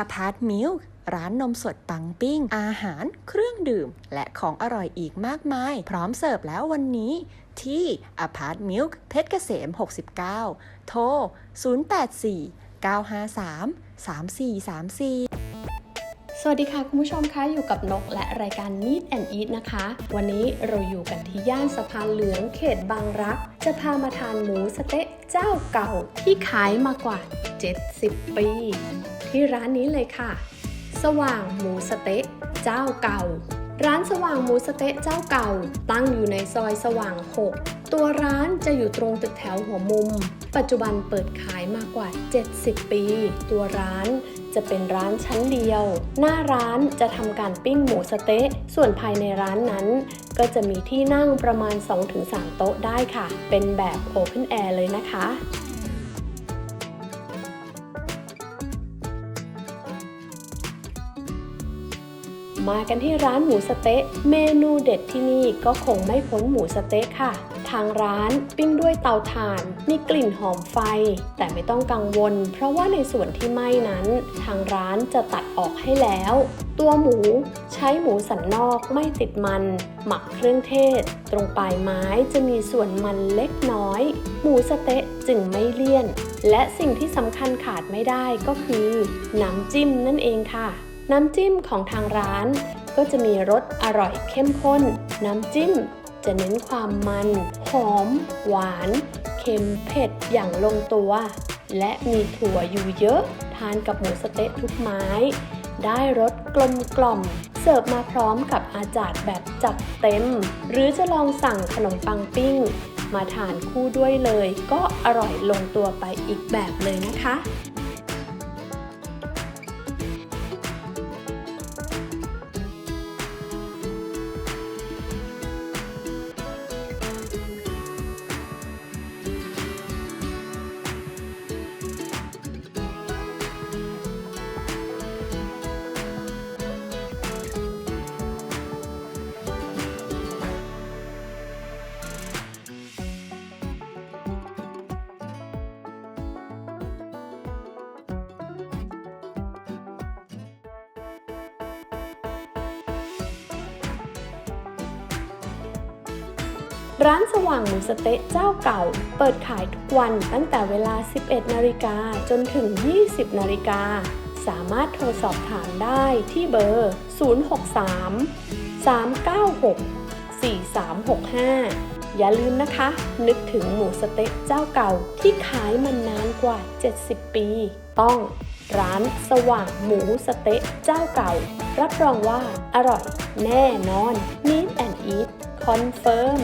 อพาร์ตมิลร้านนมสดปังปิ้ง อาหาร เครื่องดื่ม และของอร่อยอีกมากมาย พร้อมเสิร์ฟแล้ววันนี้ที่อพาร์ตมิลเพชรเกษม 69 โทร 084 953 3434 สวัสดีค่ะ คุณผู้ชมคะอยู่กับนกและรายการ Meet and Eat นะคะ วันนี้เราอยู่กันที่ย่านสะพานเหลืองเขตบางรัก จะพามาทานหมูสเต๊ะเจ้าเก่าที่ขายมากว่า 70 ปี ที่ร้านนี้เลยค่ะ สว่างหมูสเต๊ะเจ้าเก่า ร้านสว่างหมูสเต๊ะเจ้าเก่า ตั้งอยู่ในซอยสว่าง 6 ตัวร้านจะอยู่ตรงตึกแถวหัวมุม ปัจจุบันเปิดขายมากกว่า 70 ปี ตัวร้านจะเป็นร้านชั้นเดียว หน้าร้านจะทำการปิ้งหมูสเต๊ะ ส่วนภายในร้านนั้น ก็จะมีที่นั่งประมาณ 2-3 โต๊ะได้ค่ะ เป็นแบบ Open Air เลยนะคะ มากันที่ร้านหมูสะเต๊ะ เมนูเด็ดที่นี่ก็คงไม่พ้นหมูสะเต๊ะค่ะ ทางร้านปิ้งด้วยเตาถ่าน มีกลิ่นหอมไฟ แต่ไม่ต้องกังวล เพราะว่าในส่วนที่ไหม้นั้น ทางร้านจะตัดออกให้แล้ว ตัวหมูใช้หมูสันนอกไม่ติดมัน หมักเครื่องเทศ ตรงปลายไม้จะมีส่วนมันเล็กน้อย หมูสะเต๊ะจึงไม่เลี่ยน และสิ่งที่สำคัญขาดไม่ได้ก็คือน้ำจิ้มนั่นเองค่ะ น้ำจิ้มของทางร้าน ก็จะมีรสอร่อยเข้มข้น น้ำจิ้มจะเน้นความมัน หอม หวาน เค็มเผ็ดอย่างลงตัว และมีถั่วอยู่เยอะ ทานกับหมูสเต๊ะทุกไม้ ได้รสกลมกล่อม เสิร์ฟมาพร้อมกับอาจารย์แบบจัดเต็ม หรือจะลองสั่งขนมปังปิ้ง มาทานคู่ด้วยเลย ก็อร่อยลงตัวไปอีกแบบเลยนะคะ ร้านสว่างหมูสเต๊ะเจ้าเก่า เปิดขายทุกวันตั้งแต่เวลา 11 นาฬิกาจนถึง 20 นาฬิกา สามารถโทรสอบถามได้ที่เบอร์ 063 396 4365อย่าลืมนะคะ นึกถึงหมูสเต๊ะเจ้าเก่าที่ขายมานานกว่า 70 ปี ต้องร้านสว่างหมูสเต๊ะเจ้าเก่า รับรองว่าอร่อยแน่นอน Meet and Eat คอนเฟิร์ม